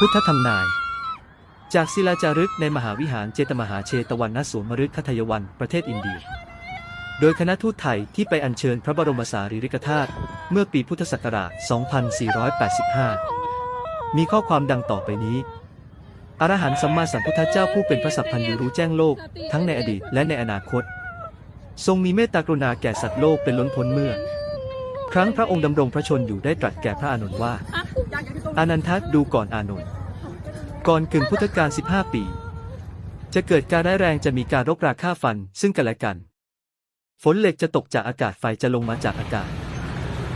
พุทธธรรมนาย จากศิลาจารึกในมหาวิหารเจตมหาเชตวันนสวนมฤคทยวัน ประเทศอินเดีย โดยคณะทูตไทยที่ไปอัญเชิญพระบรมสารีริกธาตุเมื่อปีพุทธศักราช 2485 มีข้อความดังต่อไปนี้ อรหันต์สัมมาสัมพุทธเจ้าผู้เป็นพระสัพพันธ์รู้แจ้งโลก ทั้งในอดีตและในอนาคต ทรงมีเมตตากรุณาแก่สัตว์โลกเป็นล้นพ้นเมื่อ ครั้งพระองค์ดำรงพระชนอยู่ได้ตรัสแก่พระอานนท์ว่า อานันทะดูก่อนอานนท์ก่อนกึ่งพุทธกาล15 ปี จะเกิดการร้ายแรงจะมีการรบราฆ่าฟันซึ่งกันและกัน ฝนเหล็กจะตกจากอากาศไฟจะลงมาจากอากาศ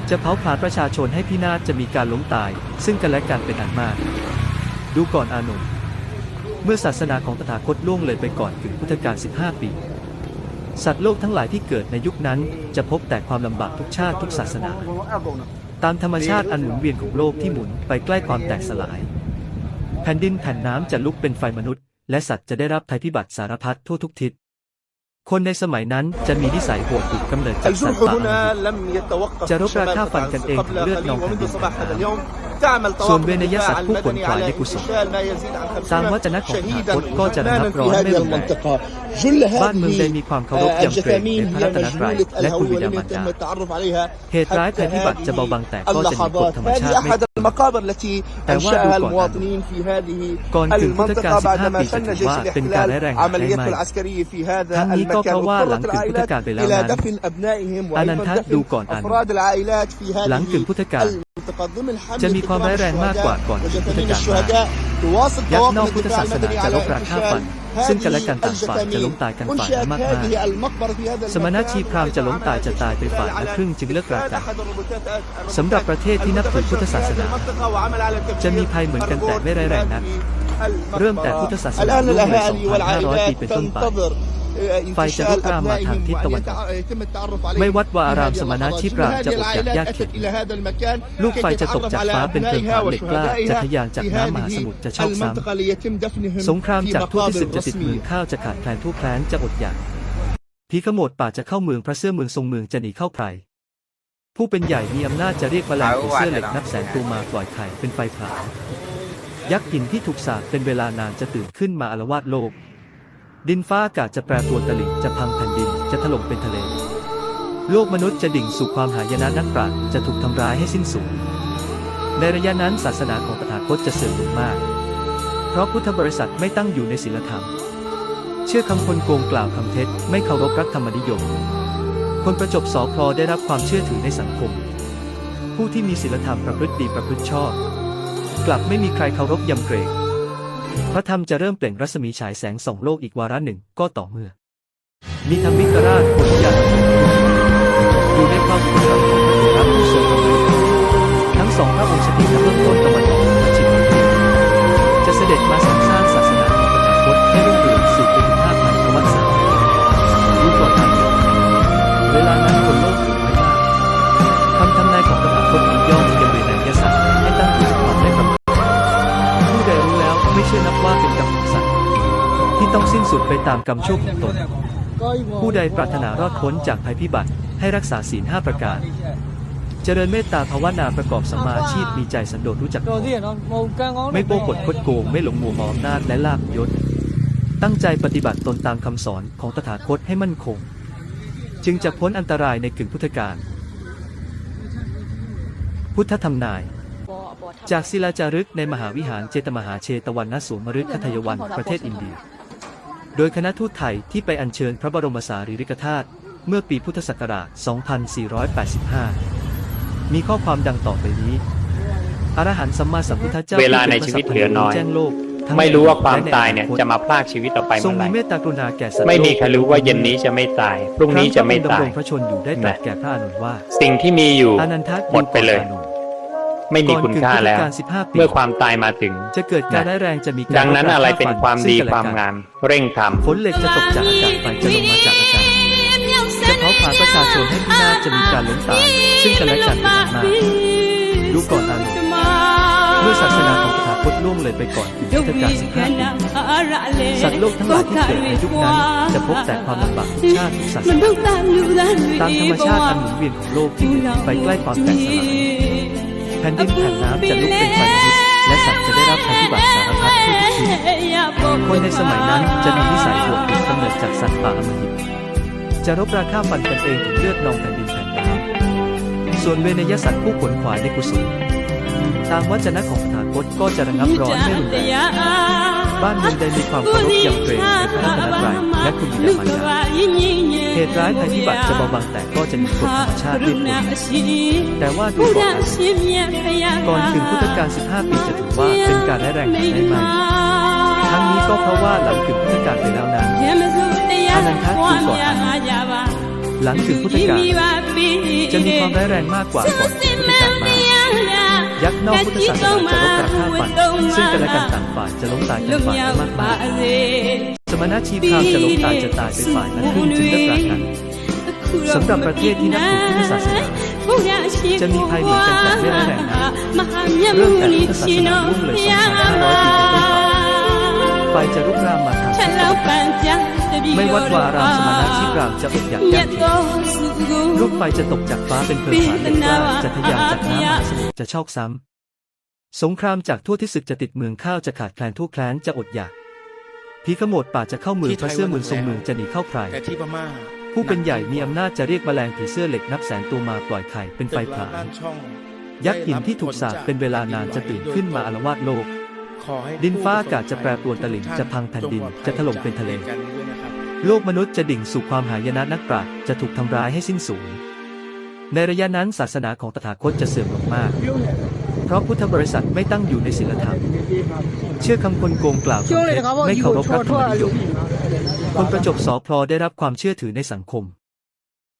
จะเผาผลาญประชาชนให้พินาศจะมีการล้มตาย ซึ่งกันและกันเป็นอันมาก ดูก่อนอานนท์เมื่อศาสนาของตถาคตล่วงเลยไปก่อนกึ่งพุทธกาล15 ปี สัตว์โลกทั้งหลายที่เกิดในยุคนั้นจะพบแต่ความลำบากทุกชาติทุกศาสนา ตามธรรมชาติอันหมุนเวียนของโลกที่หมุนไปใกล้ความแตกสลาย แผ่นดินแผ่นน้ำจะลุกเป็นไฟมนุษย์ และสัตว์จะได้รับภัยพิบัติสารพัดทั่วทุกทิศ คนในสมัยนั้นจะมีนิสัยโหดดุกำเนิดจากสัตว์ป่าจะรบราฆ่าฟันกันเองเลือดนองแผ่นดิน ส่วน طواقم เวนย الدفاع สัตว์ผู้ขน المدني ขวาย على ในกุศล انتشال ما يزيد عن ตาม 50 วจนะของตถา شهيدا คตก็จะระงับ وإثمانا ร้อน في ไม่ هذه รุนแรง المنطقة جل บ้านเมืองใด هذه มีความเคารพยำเกรงใน الجثامين พระ هي รัตนตรัย مجهولة และคุณบิ الهوية ดา ولم มารดา يتم التعرف عليها เหตุร้ายภัยพิบัติจะเบาบางแต่ก็จะมีกฎ اللحظات ธรรมชา هذه ติไม่ أحد المقابر التي تواضع أنشأها قرآن. المواطنين في هذه ก่อนกึ่งพุทธกาล المنطقة 15 بعدما ปีจะ شن ถือ جيش ว่าเป็นการ الاحتلال ร้ายแรงหรือ عمليته ไม่ العسكرية في هذا ทั้งนี้ก็เพ المكان ราะว่าหลัง واضطرت กึ่งพุทธ العائلات กาลไปแล้ว إلى นั้น دفن أبنائهم อานัน وأيضا ทะ دفن ดูก่อนอานนท์ أفراد العائلات في หลัง هذه จะมีความร้ายแรงมากกว่าก่อนที่พุทธกาลมายักษ์นอกพุทธศาสนาจะรบราฆ่าฟัน ซึ่งกันและกันต่างฝ่ายจะล้มตายกันฝ่ายละมากมายสมณะชีพรามจะล้มตายจะตายไปฝ่ายละครึ่งจึงเลิกรากันสำหรับประเทศที่นับถือพุทธศาสนา จะมีภัยเหมือนกันแต่ไม่ร้ายแรงนักเริ่มแต่พุทธศาสนาลูกใน2,500ปีเป็นต้นไป ไฟจะลุกรามมาทางทิศตะวันไม่วัดว่าอารามสมณะชีปราจะอดจากยากเข็นลูกไฟจะตกจากฟ้าเป็นเพลิงเผาเหล็กกล้าจะทะยานจากน้ำมหาสมุทรจะชอกซ้ำสงครามจากทุกที่สิบจะติดเมืองข้าวจะขาดแคลนทุกแคลนจะอดอยากผีขโมดป่าจะเข้าเมืองพระเสื้อเมืองทรงเมืองจะหนีเข้าไพรผู้เป็นใหญ่มีอำนาจจะเรียกแมลงผีเสื้อเหล็กนับแสนตูมาปล่อยไข่เป็นไฟเผายักษ์หินที่ถูกสาดเป็นเวลานานจะตื่นขึ้นมาอารวาสโลก ดินฟ้าอากาศจะแปรปรวนตลิ่งจะพังแผ่นดินจะถล่มเป็นทะเล โลกมนุษย์จะดิ่งสู่ความหายนะนักปราชญ์จะถูกทำร้ายให้สิ้นสูญในระยะนั้นศาสนาของตถาคตจะเสื่อมลงมาก เพราะพุทธบริษัทไม่ตั้งอยู่ในศีลธรรม เชื่อคำคนโกงกล่าวคำเท็จ ไม่เคารพรักธรรมนิยม คนประจบสอพลอได้รับความเชื่อถือในสังคม ผู้ที่มีศีลธรรมประพฤติดีประพฤติชอบ กลับไม่มีใครเคารพยำเกรง พระธรรมจะเริ่มเปล่งรัศมีฉายแสงส่องโลกอีกวาระหนึ่งก็ต่อเมื่อ มีธรรมิกราชคนยานอยู่ในความทรงจำของ ต้องสิ้นสุดไปตามกรรมชั่วของตน ผู้ใดปรารถนารอดพ้นจากภัยพิบัติให้รักษาศีลห้าประการ เจริญเมตตาภาวนาประกอบสัมมาชีพมีใจสันโดษรู้จักพอไม่โป้ปดคดโกงไม่หลงมัวเมออำนาจและลาภยศ ตั้งใจปฏิบัติตนตามคำสอนของตถาคตให้มั่นคง จึงจะพ้นอันตรายในกึ่งพุทธกาลพุทธธรรมนายจากศิลาจารึกในมหาวิหารเจตมหาเชตวันนสวนมฤคทยวันประเทศอินเดีย โดยคณะทูตไทยที่ไปอัญเชิญพระบรมสารีริกธาตุเมื่อปีพุทธศักราช 2485 มีข้อความดังต่อไปนี้ อรหันต์สัมมาสัมพุทธเจ้าเวลาในชีวิตเหลือน้อยแจ้งโลกทั้งไม่รู้ว่าความและในตายเนี่ยอคตจะมาพลากชีวิตเราไปทรงเมื่อไหมีร่เมตตากรุณาแก่สัตว์ไม่มีโลกใครรู้ว่าเย็นนี้จะไม่ตาย พรุ่งนี้จะไม่ครั้ตางยพระองค์ดำรงพระชนอยู่ได้ตรัสนะแก่พระอานนท์ว่า สิ่งที่มีอยู่อานันทะหมดไปเลยอานนท์ ไม่มีคุณค่าแล้วก่อนกึ่งพุทธกาล15ปีเมื่อความตายมาถึง จะเกิดการร้ายแรงจะมีการดังนั้นอะไรเป็นความดีซึ่งคกัวานมและกันงาม เร่งทฝนเหล็กจะตกจากอากาศไฟจะลงมาจากอากาศจะเผาผลาญประชาชนให้พินาศจะมีการล้มตายซึ่งกันและกันเป็นอันมากดูก่อนอานนท์เมื่อศาสนาของตถาคตล่วงเลยไปก่อนถึงพุทธกาล15ปีสัตว์โลกทั้งหลายที่เกิดในยุคนั้น จะพบแต่ความลำบากทุกชาติทุกศาสนาตามธรรมชาติอันหมุนเวียนของโลกที่หมุนไปใกล้ความแตกสลาย แผ่นดินแผ่นน้ำจะลุกเป็นไฟลุกและสัตว์จะได้รับภัยพิบัติสารพัดทุกทีคนในสมัยนั้นจะมีนิสัยบวกติดกำเนิดจากสัตว์ป่าอมหิตจะรบราฆ่าฟันกันเองถึงเลือดนองแผ่นดินแผ่นน้ำส่วนเวนยสัตว์ผู้ขวนขวายในกุศลตามวจนะของตถาคตก็จะระงับร้อนไม่รุนแรง บ้านเมืองใดมีความเคารพยำเกรงในพระรัตนตรัยและคุณบิดามารดาเหตุร้ายภัยพิบัติจะเบาบางแต่ก็จะมีกฎธรรมชาติเรียบร้อแต่ว่าดูก่อนก่อนถึงพุทธกาล15 ปีจะถือว่าเป็นการร้แรงหรือไม่ไม่ทั้งนี้ก็เพราะว่าหลังถึงพุทธกาลไปแล้วนั้นหลังถึงพุทธกาลจะมีความร้ายแรงมากกว่าก่อนพุทธกาล ยักษ์นอกพุทธศาสนาจะรบราฆ่าฟันซึ่งกันและกันต่างฝ่ายจะล้มตายกันฝ่ายละมากมายสมณชีพรามจะล้มตายจะตายเป็นฝ่ายนั้นขึ้นจึงเลิกรากันสำหรับประเทศที่นับถือพุทธศาสนาจะมีภัยเหมือนกันแต่ไม่ร้ายแรแรงเริ่มแต่พุทธศาสนาล่วงเลย2,500ปีเป็นต้น ไปไฟจะลุกรามมาทางทิศตะวันตกไม่ไม่วัวัดดวาวาอาอารามรามสสมมณณชีชีพพราราหหมมจะจะออดดอยากอยากยากยากเข็นเข็นลูกไฟจะตกจากฟ้าเป็นเพลิงผาเหล็กกล้าจะทะยานจากน้ำมหาสมุทรจะชอกซ้ำ สงครามจากทั่วทิศศึกจะติดเมืองข้าวจะขาดแคลนทั่วแคลนจะอดอยากผีขโมดป่าจะเข้าเมืองพระเสื้อเมืองทรงเมืองจะหนีเข้าไพรแต่ที่พม่าผู้เป็นใหญ่มีอำนาจจะเรียกแมลงผีเสื้อเหล็กนับแสนตัวมาปล่อยไข่เป็นไฟผลาญด้านช่องยักษ์หินที่ถูกสาปเป็นเวลานานจะตื่นขึ้นมาอารวาสโลกขอให้ ดินฟ้าอากาศจะแปรปรวนตลิ่งจะพังแผ่นดินจะถล่มเป็นทะเลจงปลอดภัยจากหตุการณ์นี้ด้วยนะครับโลกมนุษย์จะดิ่งสู่ความหายนะนักปราชญ์จะถูกทำร้ายให้สิ้นสูญ ในระยะนั้นศาสนาของตถาคตจะเสื่อมลงมาก เพราะพุทธบริษัทไม่ตั้งอยู่ในศีลธรรม เชื่อคำคนโกงกล่าวคำเท็จไม่เคารพรัฐธรรมนูญคนประจบสอพลอได้รับความเชื่อถือในสังคม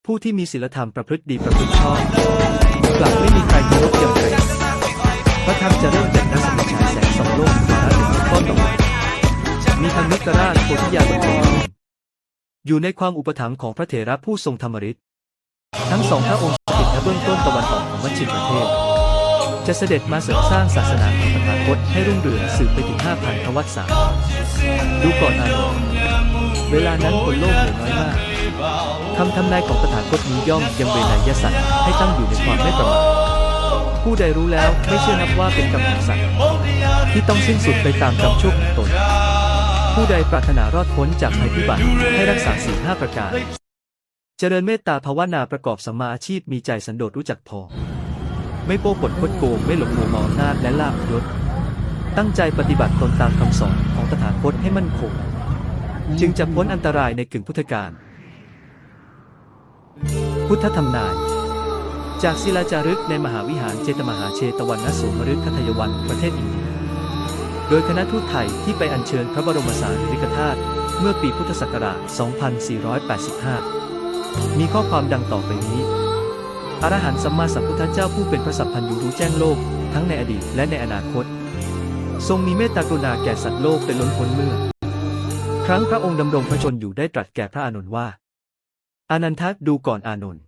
ผู้ที่มีศีลธรรมประพฤติดีประพฤติชอบกลับไม่มีใครเคารพยำเกรงพระธรรมจะเริ่มจากนัก สังฉายแสงสองโลกมาถึงข้อต่อมามีธรรมิกราชโพธิยาบดีอยู่ในความอุปถัมภ์ของพระเถระผู้ทรงธรรมฤทธิ์ทั้งสองพระองค์สถิตณเบื้องต้นตะวันออกของมัชชิมประเทศ จะเสด็จมาเสริมสร้างศาสนาของตถาคตให้รุ่งเรืองสืบไปถึง5,000ทวัตสามดูก่อนอานนท์เวลานั้นคนโลกเหลือน้อยมากคำทำนายของตถาคตนี้ย่อมยังเวนายสัตว์ให้ตั้งอยู่ในความไม่ประมาทผู้ใดรู้แล้วไม่เชื่อนับว่าเป็นกรรมของสัตว์ ที่ต้องสิ้นสุดไปตามกรรมชั่วของตน ผู้ใดปรารถนารอดพ้นจากภัยพิบัติให้รักษาศีลห้าประการ เจริญเมตตาภาวนาประกอบสัมมาอาชีพมีใจสันโดษรู้จักพอ ไม่โป้ปดคดโกงไม่หลงมัวเมาอำนาจและลาภยศ ตั้งใจปฏิบัติตนตามคำสอนของตถาคตให้มั่นคง จึงจะพ้นอันตรายในกึ่งพุทธกาลพุทธธรรมนาย จากศิลาจารึกในมหาวิหารเจตมหาเชตวันนโสมฤคทายวันประเทศอินเดีย โดยคณะทูตไทยที่ไปอัญเชิญพระบรมสารีริกธาตุเมื่อปีพุทธศักราช 2485 มีข้อความดังต่อไปนี้อรหันต์สัมมาสัมพุทธเจ้าผู้เป็นพระสัพพัญญูรู้แจ้งโลก ทั้งในอดีตและในอนาคต ทรงมีเมตตากรุณาแก่สัตว์โลกเป็นล้นพ้นเมื่อ ครั้งพระองค์ดำรงพระชนอยู่ได้ตรัสแก่พระอานนท์ว่า อานันทะดูก่อนอานนท์